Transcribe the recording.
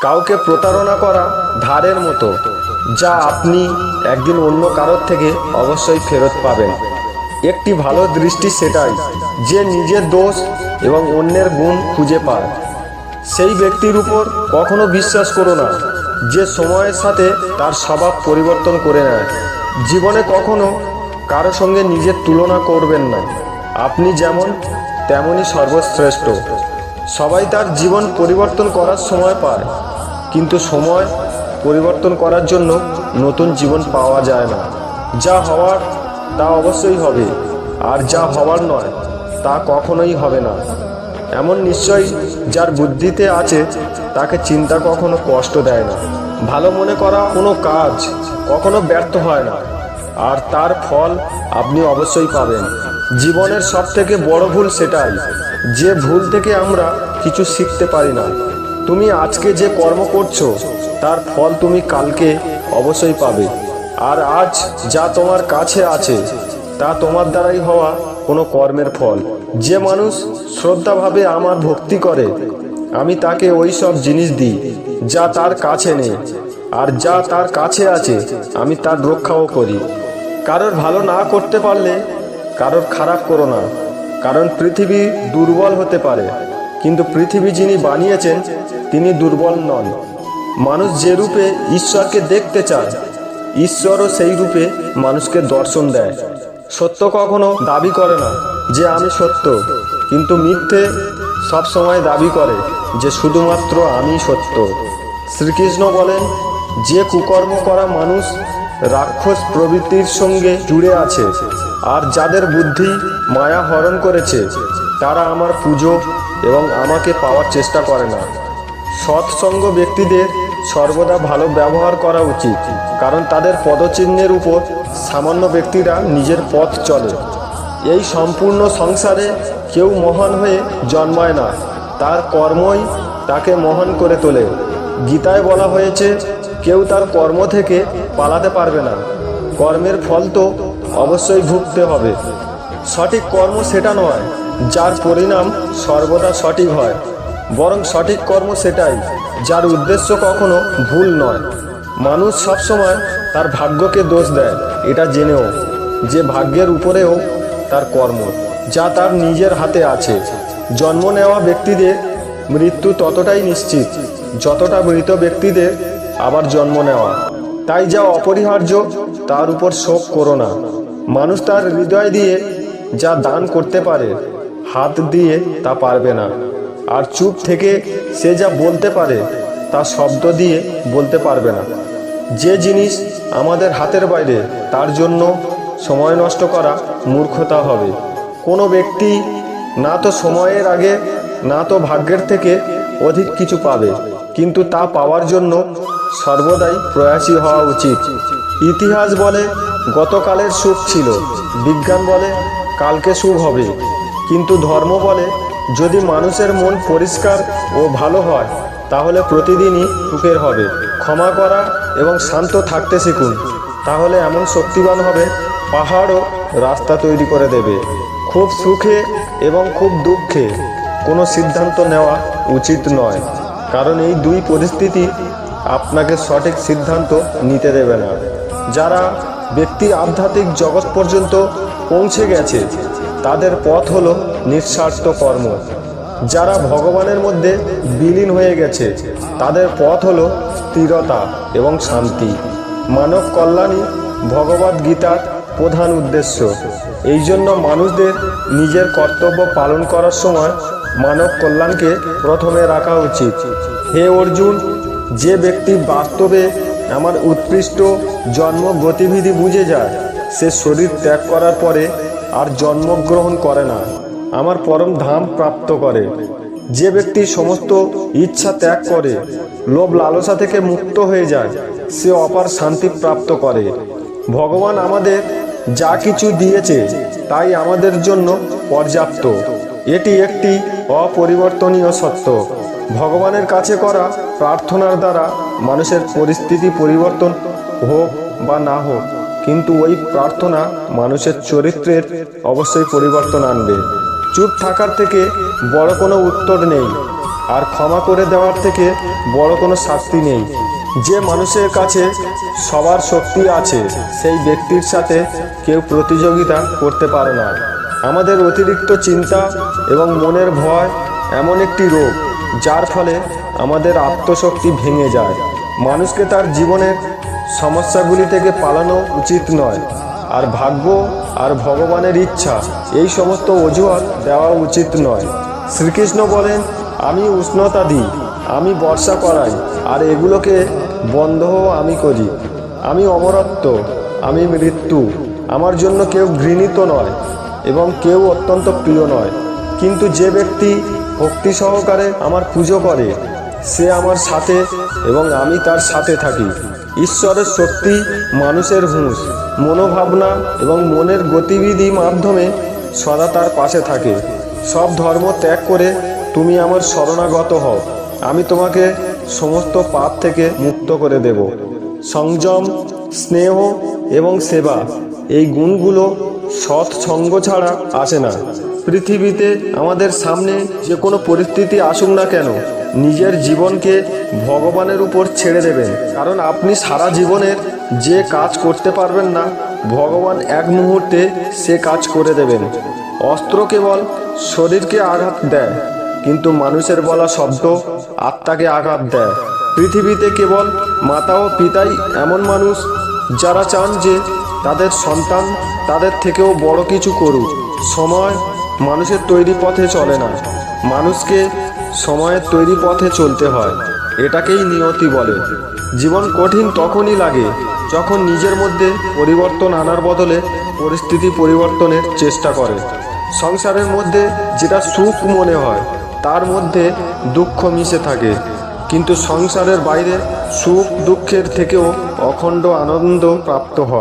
কাউকে প্রতারণা করা ধারের মতো, যা আপনি একদিন অন্য কারোর থেকে অবশ্যই ফেরত পাবেন। একটি ভালো দৃষ্টি সেটাই যে নিজের দোষ এবং অন্যের গুণ খুঁজে পায়। সেই ব্যক্তির উপর কখনো বিশ্বাস করো না, যে সময়ের সাথে তার স্বভাব পরিবর্তন করে নেয়। জীবনে কখনো কারও সঙ্গে নিজের তুলনা করবেন না। আপনি যেমন, তেমনই সর্বশ্রেষ্ঠ। সবাই তার জীবন পরিবর্তন করার সময় পায়, কিন্তু সময় পরিবর্তন করার জন্য নতুন জীবন পাওয়া যায় না। যা হওয়ার তা অবশ্যই হবে, আর যা হওয়ার নয়, তা কখনোই হবে না। এমন নিশ্চয়ই যার বুদ্ধিতে আছে, তাকে চিন্তা কখনো কষ্ট দেয় না। ভালো মনে করা কোনো কাজ কখনো ব্যর্থ হয় না, আর তার ফল আপনি অবশ্যই পাবেন। জীবনের সব থেকে বড় ভুল সেটাই, যে ভুল থেকে আমরা কিছু শিখতে পারি না। তুমি আজকে যে কর্ম করছ, তার ফল তুমি কালকে অবশ্যই পাবে। আর আজ যা তোমার কাছে আছে, তা তোমার দ্বারাই হওয়া কোনো কর্মের ফল। যে মানুষ শ্রদ্ধাভাবে আমার ভক্তি করে, আমি তাকে ওই সব জিনিস দিই, যা তার কাছে নেই। আর যা তার কাছে আছে, আমি তার রক্ষাও করি। কারোর ভালো না করতে পারলে কারোর খারাপ করো না। কারণ পৃথিবী দুর্বল হতে পারে। কিন্তু পৃথিবী যিনি বানিয়েছেন, তিনি দুর্বল নন। মানুষ যে রূপে ঈশ্বরকে দেখতে চায়, ঈশ্বরও সেই রূপে মানুষকে দর্শন দেয়। সত্য কখনো দাবি করে না যে আমি সত্য, কিন্তু মিথ্যে সব সময় দাবি করে যে শুধুমাত্র আমি সত্য। শ্রীকৃষ্ণ বলেন, যে কুকর্ম করা মানুষ রাক্ষস প্রবৃত্তির সঙ্গে জুড়ে আছে আর যাদের বুদ্ধি মায়া হরণ করেছে, তারা আমার পুজো এবং আমাকে পাওয়ার চেষ্টা করে না। সৎসঙ্গ ব্যক্তিদের সর্বদা ভালো ব্যবহার করা উচিত, কারণ তাদের পদচিহ্নের উপর সামান্য ব্যক্তিরা নিজের পথ চলে। এই সম্পূর্ণ সংসারে কেউ মহান হয়ে জন্মায় না, তার কর্মই তাকে মহান করে তোলে। গীতায় বলা হয়েছে, কেউ তার কর্ম থেকে পালাতে পারবে না। কর্মের ফল তো অবশ্যই ভুগতে হবে। সঠিক কর্ম সেটা নয়, যার পরিণাম সর্বদা সঠিক হয়। বরং সঠিক কর্ম সেটাই, যার উদ্দেশ্য কখনো ভুল নয়। মানুষ সবসময় তার ভাগ্যকে দোষ দেয়, এটা জেনেও। যে ভাগ্যের উপরেও তার কর্ম, যা তার নিজের হাতে আছে। জন্ম নেওয়া ব্যক্তিদের মৃত্যু ততটাই নিশ্চিত, যতটা মৃত ব্যক্তিদের আবার জন্ম নেওয়া। তাই যা অপরিহার্য তার উপর শোক করো না। মানুষ তার হৃদয় দিয়ে যা দান করতে পারে, হাত দিয়ে তা পারবে না। আর চুপ থেকে সে যা বলতে পারে, তা শব্দ দিয়ে বলতে পারবে না। যে জিনিস আমাদের হাতের বাইরে, তার জন্য সময় নষ্ট করা মূর্খতা হবে। কোনো ব্যক্তি না তো সময়ের আগে, না তো ভাগ্যের থেকে অধিক কিছু পাবে, কিন্তু তা পাওয়ার জন্য সর্বদাই প্রয়াসী হওয়া উচিত। ইতিহাস বলে, গতকালের সুখ ছিল, বিজ্ঞান বলে, কালকে সুখ হবে। কিন্তু ধর্ম বলে, যদি মানুষের মন পরিষ্কার ও ভালো হয়, তাহলে প্রতিদিনই সুখের হবে। ক্ষমা করা এবং শান্ত থাকতে শিখুন। তাহলে এমন শক্তিবান হবে, পাহাড়ও রাস্তা তৈরি করে দেবে। খুব সুখে এবং খুব দুঃখে, কোনো সিদ্ধান্ত নেওয়া উচিত নয়। কারণ এই দুই পরিস্থিতি আপনাকে সঠিক সিদ্ধান্ত নিতে দেবে না। যারা ব্যক্তির আধ্যাত্মিক জগৎ পর্যন্ত পৌঁছে গেছে, তাদের পথ হল নিঃস্বার্থ কর্ম। যারা ভগবানের মধ্যে বিলীন হয়ে গেছে, তাদের পথ হল স্থিরতা এবং শান্তি। মানব কল্যাণই ভগবদ গীতার প্রধান উদ্দেশ্য। এই জন্য মানুষদের নিজের কর্তব্য পালন করার সময় মানব কল্যাণকে প্রথমে রাখা উচিত। হে অর্জুন, যে ব্যক্তি বাস্তবে আমার উৎকৃষ্ট জন্ম গতিবিধি বুঝে যায় সে শরীর ত্যাগ করার পরে আর জন্মগ্রহণ করে না। আমার পরম ধাম প্রাপ্ত করে। যে ব্যক্তি সমস্ত ইচ্ছা ত্যাগ করে, লোভ লালসা থেকে মুক্ত হয়ে যায়, সে অপার শান্তি প্রাপ্ত করে। ভগবান আমাদের যা কিছু দিয়েছে, তাই আমাদের জন্য পর্যাপ্ত। এটি একটি অপরিবর্তনীয় সত্য। ভগবানের কাছে করা প্রার্থনার দ্বারা মানুষের পরিস্থিতি পরিবর্তন হোক বা না হোক, কিন্তু ওই প্রার্থনা মানুষের চরিত্রের অবশ্যই পরিবর্তন আনবে। চুপ থাকার থেকে বড় কোনো উত্তর নেই, আর ক্ষমা করে দেওয়ার থেকে বড় কোনো শাস্তি নেই। যে মানুষের কাছে সবার শক্তি আছে, সেই ব্যক্তির সাথে কেউ প্রতিযোগিতা করতে পারে না। আমাদের অতিরিক্ত চিন্তা এবং মনের ভয় এমন একটি রোগ যার ফলে আমাদের আত্মশক্তি ভেঙে যায়। মানুষকে তার জীবনের সমস্যাগুলি থেকে পালানো উচিত নয়। আর ভাগ্য আর ভগবানের ইচ্ছা, এই সমস্ত অজুহাত দেওয়া উচিত নয়। শ্রীকৃষ্ণ বলেন, আমি উষ্ণতা দিই, আমি বর্ষা করাই, আর এগুলোকে বন্ধও আমি করি। আমি অমরত্ব, আমি মৃত্যু। আমার জন্য কেউ ঘৃণিত নয় এবং কেউ অত্যন্ত প্রিয় নয়। কিন্তু যে ব্যক্তি ভক্তি সহকারে আমার পুজো করে। সে আমার সাথে এবং আমি তার সাথে থাকি। ঈশ্বরের শক্তি মানুষের হুঁশ, মনোভাবনা এবং মনের গতিবিধি মাধ্যমে সদা তার পাশে থাকে। সব ধর্ম ত্যাগ করে তুমি আমার শরণাগত হও। আমি তোমাকে সমস্ত পাপ থেকে মুক্ত করে দেব। সংযম, স্নেহ এবং সেবা, এই গুণগুলো সৎ সঙ্গ ছাড়া আসে না। পৃথিবীতে আমাদের সামনে যে কোনো পরিস্থিতি আসুক না কেন, নিজের জীবনকে ভগবানের উপর ছেড়ে দেবেন। কারণ আপনি সারা জীবনের যে কাজ করতে পারবেন না, ভগবান এক মুহূর্তে সে কাজ করে দেবেন। অস্ত্র কেবল শরীরকে আঘাত দেয়, কিন্তু মানুষের বলা শব্দ আত্মাকে আঘাত দেয়। পৃথিবীতে কেবল মাতা ও পিতাই এমন মানুষ যারা চান যে তাদের সন্তান তাদের থেকেও বড় কিছু করুক। সময় মানুষের তৈরি পথে চলে না। মানুষকে সময়ের তৈরি পথে চলতে হয়। এটাকেই নিয়তি বলে। জীবন কঠিন তখনই লাগে যখন নিজের মধ্যে পরিবর্তন আনার বদলে পরিস্থিতি পরিবর্তনের চেষ্টা করে। সংসারের মধ্যে যেটা সুখ মনে হয়, তার মধ্যে দুঃখ মিশে থাকে। কিন্তু সংসারের বাইরে সুখ দুঃখের থেকেও অখণ্ড আনন্দ প্রাপ্ত হয়।